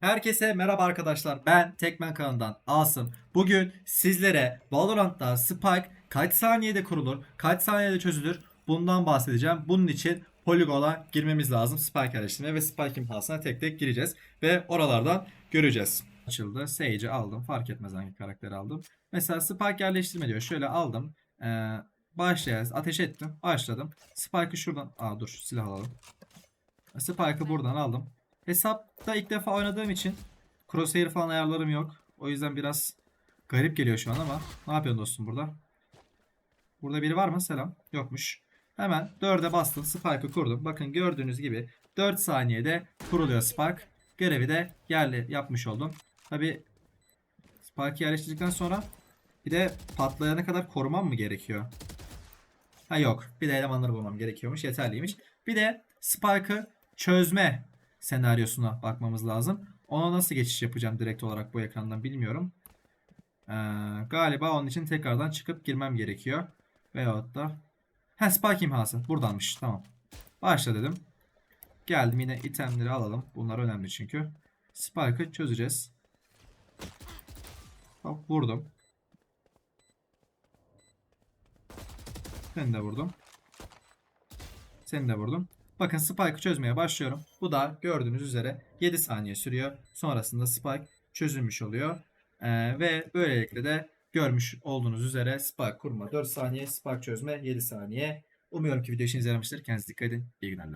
Herkese merhaba arkadaşlar. Ben Tekmen kanalından Asım. Bugün sizlere Valorant'ta Spike kaç saniyede kurulur, kaç saniyede çözülür bundan bahsedeceğim. Bunun için Polygon'a girmemiz lazım. Spike yerleştirmeye ve Spike imhasına tek tek gireceğiz. Ve oralardan göreceğiz. Açıldı. Sage'i aldım. Fark etmez hangi karakteri aldım. Mesela Spike yerleştirme diyor. Şöyle aldım. Ee, başlayacağız. Ateş ettim. Başladım. Spike'ı şuradan... Aa dur silah alalım. Spike'ı buradan aldım. Hesapta ilk defa oynadığım için crosshair falan ayarlarım yok. O yüzden biraz garip geliyor şu an ama ne yapıyorsun dostum burada? Burada biri var mı? Selam. Yokmuş. Hemen 4'e bastım. Spike'ı kurdum. Bakın gördüğünüz gibi 4 saniyede kuruluyor Spike. Görevi de yerli yapmış oldum. Tabi Spike'ı yerleştirdikten sonra bir de patlayana kadar korumam mı gerekiyor? Ha yok. Bir de elemanları bulmam gerekiyormuş. Yeterliymiş. Bir de Spike'ı çözme senaryosuna bakmamız lazım. Ona nasıl geçiş yapacağım direkt olarak bu ekrandan bilmiyorum. Ee, galiba onun için tekrardan çıkıp girmem gerekiyor. Veyahut da Ha Spike imhası. Buradanmış. Tamam. Başla dedim. Geldim yine itemleri alalım. Bunlar önemli çünkü. Spike'ı çözeceğiz. Hop vurdum. Seni de vurdum. Seni de vurdum. Bakın Spike'ı çözmeye başlıyorum. Bu da gördüğünüz üzere 7 saniye sürüyor. Sonrasında Spike çözülmüş oluyor. Ee, ve böylelikle de görmüş olduğunuz üzere Spike kurma 4 saniye, Spike çözme 7 saniye. Umuyorum ki video işinize yaramıştır. Kendinize dikkat edin. İyi günler.